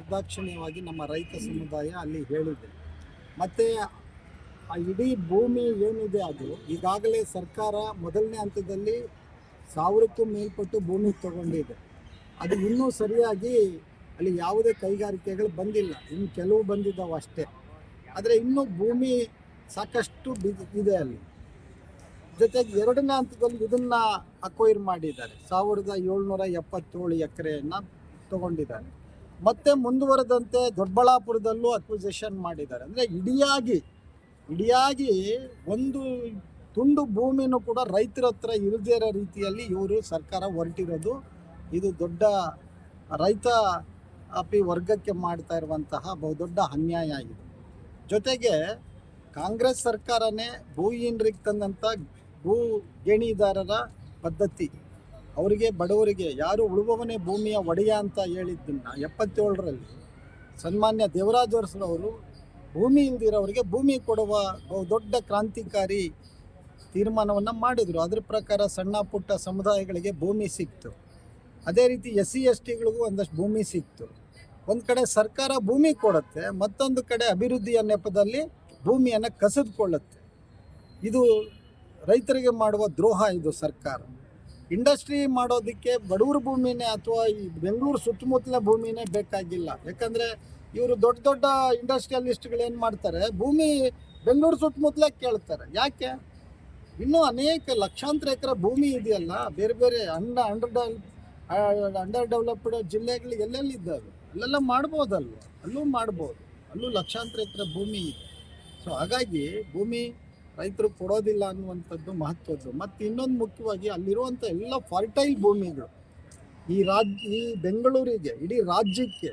ನಿರ್ದಾಕ್ಷಿಣ್ಯವಾಗಿ ನಮ್ಮ ರೈತ ಸಮುದಾಯ ಅಲ್ಲಿ ಹೇಳಿದೆ. ಮತ್ತೆ ಆ ಇಡೀ ಭೂಮಿ ಏನಿದೆ ಅದು, ಈಗಾಗಲೇ ಸರ್ಕಾರ ಮೊದಲನೇ ಹಂತದಲ್ಲಿ ಸಾವಿರಕ್ಕೂ ಮೇಲ್ಪಟ್ಟು ಭೂಮಿ ತಗೊಂಡಿದೆ. ಅದು ಇನ್ನೂ ಸರಿಯಾಗಿ ಅಲ್ಲಿ ಯಾವುದೇ ಕೈಗಾರಿಕೆಗಳು ಬಂದಿಲ್ಲ. ಇನ್ನು ಕೆಲವು ಬಂದಿದ್ದಾವೆ ಅಷ್ಟೇ. ಆದರೆ ಇನ್ನೂ ಭೂಮಿ ಸಾಕಷ್ಟು ಇದೆ ಅಲ್ಲಿ. ಜೊತೆಗೆ ಎರಡನೇ ಹಂತದಲ್ಲಿ ಇದನ್ನ ಅಕ್ವೈರ್ ಮಾಡಿದ್ದಾರೆ. ಸಾವಿರದ ಏಳ್ನೂರ ಎಪ್ಪತ್ತೇಳು ಎಕರೆಯನ್ನು ತಗೊಂಡಿದ್ದಾರೆ. ಮತ್ತೆ ಮುಂದುವರೆದಂತೆ ದೊಡ್ಡಬಳ್ಳಾಪುರದಲ್ಲೂ ಅಕ್ವಿಸೇಷನ್ ಮಾಡಿದ್ದಾರೆ. ಅಂದರೆ ಇಡಿಯಾಗಿ ಇಡಿಯಾಗಿ ಒಂದು ತುಂಡು ಭೂಮಿನೂ ಕೂಡ ರೈತರ ಹತ್ರ ಇರದೇ ಇರೋ ರೀತಿಯಲ್ಲಿ ಇವರು ಸರ್ಕಾರ ಹೊರಟಿರೋದು. ಇದು ದೊಡ್ಡ ರೈತ ಅಪಿ ವರ್ಗಕ್ಕೆ ಮಾಡ್ತಾ ಇರುವಂತಹ ಬಹುದೊಡ್ಡ ಅನ್ಯಾಯ ಆಗಿದೆ. ಜೊತೆಗೆ ಕಾಂಗ್ರೆಸ್ ಸರ್ಕಾರನೇ ಭೂಹೀನರಿಗೆ ತಂದಂಥ ಭೂ ಗೇಣಿದಾರರ ಪದ್ಧತಿ. ಅವರಿಗೆ ಬಡವರಿಗೆ ಯಾರು ಉಳುವವನೇ ಭೂಮಿಯ ಒಡೆಯ ಅಂತ ಹೇಳಿದ್ದನ್ನ ಎಪ್ಪತ್ತೇಳರಲ್ಲಿ ಸನ್ಮಾನ್ಯ ದೇವರಾಜ ಅರಸರವರು ಭೂಮಿ ಇಲ್ದಿರೋರಿಗೆ ಭೂಮಿ ಕೊಡುವ ದೊಡ್ಡ ಕ್ರಾಂತಿಕಾರಿ ತೀರ್ಮಾನವನ್ನು ಮಾಡಿದರು. ಅದ್ರ ಪ್ರಕಾರ ಸಣ್ಣ ಪುಟ್ಟ ಸಮುದಾಯಗಳಿಗೆ ಭೂಮಿ ಸಿಕ್ತು. ಅದೇ ರೀತಿ ಎಸ್ ಸಿ ಎಸ್ ಟಿಗಳಿಗೂ ಒಂದಷ್ಟು ಭೂಮಿ ಸಿಕ್ತು. ಒಂದು ಕಡೆ ಸರ್ಕಾರ ಭೂಮಿ ಕೊಡುತ್ತೆ, ಮತ್ತೊಂದು ಕಡೆ ಅಭಿವೃದ್ಧಿಯ ನೆಪದಲ್ಲಿ ಭೂಮಿಯನ್ನು ಕಸಿದುಕೊಳ್ಳುತ್ತೆ. ಇದು ರೈತರಿಗೆ ಮಾಡುವ ದ್ರೋಹ ಇದು ಸರ್ಕಾರ. ಇಂಡಸ್ಟ್ರಿ ಮಾಡೋದಕ್ಕೆ ಬಡವ್ರ ಭೂಮಿನೇ ಅಥವಾ ಈ ಬೆಂಗಳೂರು ಸುತ್ತಮುತ್ತಲ ಭೂಮಿನೇ ಬೇಕಾಗಿಲ್ಲ. ಯಾಕಂದರೆ ಇವರು ದೊಡ್ಡ ದೊಡ್ಡ ಇಂಡಸ್ಟ್ರಿಯಲಿಸ್ಟ್ಗಳು ಏನು ಮಾಡ್ತಾರೆ, ಭೂಮಿ ಬೆಂಗಳೂರು ಸುತ್ತಮುತ್ತಲೇ ಕೇಳ್ತಾರೆ. ಯಾಕೆ? ಇನ್ನೂ ಅನೇಕ ಲಕ್ಷಾಂತರ ಎಕರೆ ಭೂಮಿ ಇದೆಯಲ್ಲ, ಬೇರೆ ಬೇರೆ un under develop under developed ಜಿಲ್ಲೆಗಳು ಎಲ್ಲೆಲ್ಲಿ ಇದ್ದಾವೆ? ಅಲ್ಲೆಲ್ಲ ಮಾಡ್ಬೋದಲ್ವ? ಅಲ್ಲೂ ಮಾಡ್ಬೋದು. ಅಲ್ಲೂ ಲಕ್ಷಾಂತರ ಎಕರೆ ಭೂಮಿ ಇದೆ. ಸೊ ಹಾಗಾಗಿ ಭೂಮಿ ರೈತರು ಕೊಡೋದಿಲ್ಲ ಅನ್ನುವಂಥದ್ದು ಮಹತ್ವದ್ದು. ಮತ್ತು ಇನ್ನೊಂದು ಮುಖ್ಯವಾಗಿ ಅಲ್ಲಿರುವಂಥ ಎಲ್ಲ ಫರ್ಟೈಲ್ ಭೂಮಿಗಳು, ಈ ರಾಜ್ಯ ಈ ಬೆಂಗಳೂರಿಗೆ, ಇಡೀ ರಾಜ್ಯಕ್ಕೆ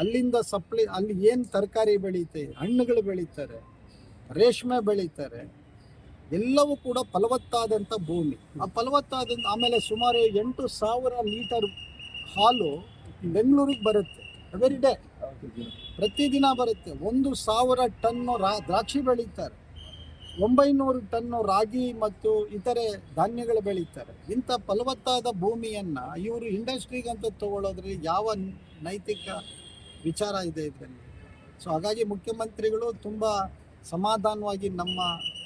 ಅಲ್ಲಿಂದ ಸಪ್ಲೈ ಅಲ್ಲಿ ಏನು ತರಕಾರಿ ಬೆಳೀತೆ, ಹಣ್ಣುಗಳು ಬೆಳೀತಾರೆ, ರೇಷ್ಮೆ ಬೆಳೀತಾರೆ, ಎಲ್ಲವೂ ಕೂಡ ಫಲವತ್ತಾದಂಥ ಭೂಮಿ. ಆ ಫಲವತ್ತಾದಂಥ, ಆಮೇಲೆ ಸುಮಾರು ಎಂಟು ಸಾವಿರ ಲೀಟರ್ ಹಾಲು ಬೆಂಗಳೂರಿಗೆ ಬರುತ್ತೆ. ಎವ್ರಿ ಡೇ ಪ್ರತಿದಿನ ಬರುತ್ತೆ. ಒಂದು ಸಾವಿರ ಟನ್ನು ರಾ, ದ್ರಾಕ್ಷಿ ಬೆಳೀತಾರೆ. ಒಂಬೈನೂರು ಟನ್ನು ರಾಗಿ ಮತ್ತು ಇತರೆ ಧಾನ್ಯಗಳು ಬೆಳೀತಾರೆ ಇಂಥ ಫಲವತ್ತಾದ ಭೂಮಿಯನ್ನು ಇವರು ಇಂಡಸ್ಟ್ರಿಗಂತ ತಗೊಳ್ಳೋದ್ರಲ್ಲಿ ಯಾವ ನೈತಿಕ ವಿಚಾರ ಇದೆ ಇದರಲ್ಲಿ? ಸೊ, ಹಾಗಾಗಿ ಮುಖ್ಯಮಂತ್ರಿಗಳು ತುಂಬ ಸಮಾಧಾನವಾಗಿ ನಮ್ಮ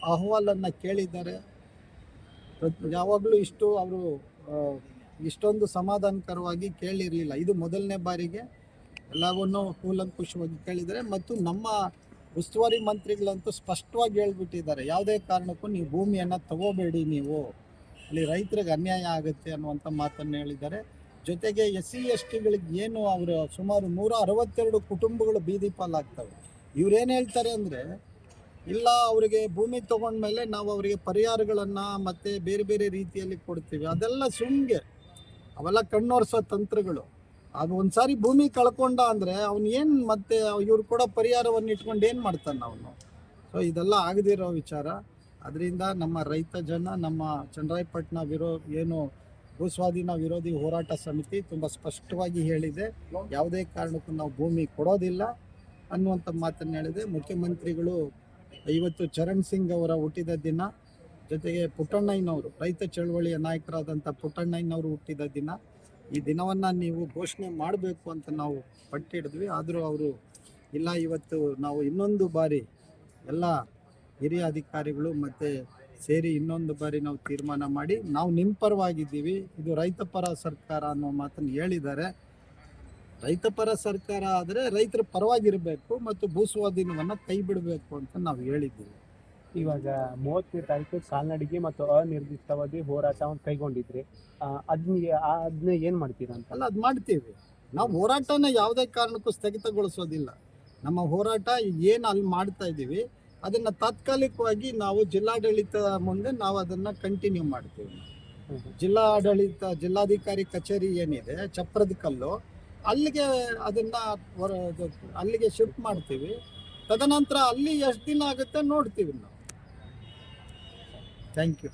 ಅಹವಾಲನ್ನು ಕೇಳಿದ್ದಾರೆ. ಯಾವಾಗಲೂ ಇಷ್ಟು ಅವರು ಇಷ್ಟೊಂದು ಸಮಾಧಾನಕರವಾಗಿ ಕೇಳಿರಲಿಲ್ಲ. ಇದು ಮೊದಲನೇ ಬಾರಿಗೆ. ಎಲ್ಲವನ್ನೂ ಕೂಲಂಕುಷವಾಗಿ ಕೇಳಿದರೆ ಮತ್ತು ನಮ್ಮ ಉಸ್ತುವಾರಿ ಮಂತ್ರಿಗಳಂತೂ ಸ್ಪಷ್ಟವಾಗಿ ಹೇಳ್ಬಿಟ್ಟಿದ್ದಾರೆ. ಯಾವುದೇ ಕಾರಣಕ್ಕೂ ನೀವು ಭೂಮಿಯನ್ನು ತಗೋಬೇಡಿ ನೀವು. ಅಲ್ಲಿ ರೈತರಿಗೆ ಅನ್ಯಾಯ ಆಗುತ್ತೆ ಅನ್ನುವಂಥ ಮಾತನ್ನು ಹೇಳಿದ್ದಾರೆ. ಜೊತೆಗೆ ಎಸ್ ಸಿ ಎಸ್ ಟಿಗಳಿಗೆ ಏನು ಅವರು ಸುಮಾರು ನೂರ ಅರವತ್ತೆರಡು ಕುಟುಂಬಗಳು ಬೀದಿ ಪಾಲಾಗ್ತವೆ. ಇವ್ರೇನು ಹೇಳ್ತಾರೆ ಅಂದರೆ, ಇಲ್ಲ ಅವರಿಗೆ ಭೂಮಿ ತಗೊಂಡ್ಮೇಲೆ ನಾವು ಅವರಿಗೆ ಪರಿಹಾರಗಳನ್ನು ಮತ್ತು ಬೇರೆ ಬೇರೆ ರೀತಿಯಲ್ಲಿ ಕೊಡ್ತೀವಿ. ಅದೆಲ್ಲ ಸುಮ್ಗೆ ಅವೆಲ್ಲ ಕಣ್ಣೋರ್ಸೋ ತಂತ್ರಗಳು. ಅದು ಒಂದ್ಸಾರಿ ಭೂಮಿ ಕಳ್ಕೊಂಡ ಅಂದರೆ ಅವ್ನು ಏನು ಮತ್ತೆ ಇವ್ರು ಕೂಡ ಪರಿಹಾರವನ್ನು ಇಟ್ಕೊಂಡು ಏನು ಮಾಡ್ತಾನೆ ಅವನು? ಸೊ ಇದೆಲ್ಲ ಆಗದಿರೋ ವಿಚಾರ. ಅದರಿಂದ ನಮ್ಮ ರೈತ ಜನ, ನಮ್ಮ ಚಂದ್ರಾಯಪಟ್ಟಣ ವಿರೋ, ಏನು ಭೂಸ್ವಾಧೀನ ವಿರೋಧಿ ಹೋರಾಟ ಸಮಿತಿ ತುಂಬ ಸ್ಪಷ್ಟವಾಗಿ ಹೇಳಿದೆ, ಯಾವುದೇ ಕಾರಣಕ್ಕೂ ನಾವು ಭೂಮಿ ಕೊಡೋದಿಲ್ಲ ಅನ್ನುವಂಥ ಮಾತನ್ನು ಹೇಳಿದೆ. ಮುಖ್ಯಮಂತ್ರಿಗಳು ಇವತ್ತು ಚರಣ್ ಸಿಂಗ್ ಅವರ ಹುಟ್ಟಿದ ದಿನ, ಜೊತೆಗೆ ಪುಟ್ಟಣ್ಣಯ್ಯನವರು, ರೈತ ಚಳವಳಿಯ ನಾಯಕರಾದಂಥ ಪುಟ್ಟಣ್ಣಯ್ಯನವರು ಹುಟ್ಟಿದ ದಿನ. ಈ ದಿನವನ್ನು ನೀವು ಘೋಷಣೆ ಮಾಡಬೇಕು ಅಂತ ನಾವು ಪಟ್ಟಿಡಿದ್ವಿ. ಆದರೂ ಅವರು, ಇಲ್ಲ, ಇವತ್ತು ನಾವು ಇನ್ನೊಂದು ಬಾರಿ ಎಲ್ಲ ಹಿರಿಯ ಅಧಿಕಾರಿಗಳು ಮತ್ತು ಸೇರಿ ಇನ್ನೊಂದು ಬಾರಿ ನಾವು ತೀರ್ಮಾನ ಮಾಡಿ, ನಾವು ನಿಮ್ಮ ಪರವಾಗಿದ್ದೀವಿ, ಇದು ರೈತಪರ ಸರ್ಕಾರ ಅನ್ನೋ ಮಾತನ್ನು ಹೇಳಿದ್ದಾರೆ. ರೈತಪರ ಸರ್ಕಾರ ಆದರೆ ರೈತರ ಪರವಾಗಿರಬೇಕು ಮತ್ತು ಭೂಸ್ವಾಧೀನವನ್ನು ಕೈ ಬಿಡಬೇಕು ಅಂತ ನಾವು ಹೇಳಿದ್ದೀವಿ. ಇವಾಗ ಮೂವತ್ತನೇ ತಾರೀಕು ಕಾಲ್ನಡಿಗೆ ಮತ್ತು ಅನಿರ್ದಿಷ್ಟವಾಗಿ ಹೋರಾಟವನ್ನು ಕೈಗೊಂಡಿದ್ರಿ ಅದನ್ನ ಅದ್ನ ಅದನ್ನ ಏನು ಮಾಡ್ತೀರಾ ಅಂತ? ಅಲ್ಲ, ಅದು ಮಾಡ್ತೀವಿ. ನಾವು ಹೋರಾಟನ ಯಾವುದೇ ಕಾರಣಕ್ಕೂ ಸ್ಥಗಿತಗೊಳಿಸೋದಿಲ್ಲ. ನಮ್ಮ ಹೋರಾಟ ಏನು ಅಲ್ಲಿ ಮಾಡ್ತಾ ಇದ್ದೀವಿ ಅದನ್ನು ತಾತ್ಕಾಲಿಕವಾಗಿ ನಾವು ಜಿಲ್ಲಾಡಳಿತ ಮುಂದೆ ನಾವು ಅದನ್ನು ಕಂಟಿನ್ಯೂ ಮಾಡ್ತೀವಿ. ಜಿಲ್ಲಾ ಆಡಳಿತ ಜಿಲ್ಲಾಧಿಕಾರಿ ಕಚೇರಿ ಏನಿದೆ, ಚಪ್ರದ ಕಲ್ಲು, ಅಲ್ಲಿಗೆ ಅದನ್ನ ಅಲ್ಲಿಗೆ ಶಿಫ್ಟ್ ಮಾಡ್ತೀವಿ. ತದನಂತರ ಅಲ್ಲಿ ಎಷ್ಟು ದಿನ ಆಗುತ್ತೆ ನೋಡ್ತೀವಿ ನಾವು. Thank you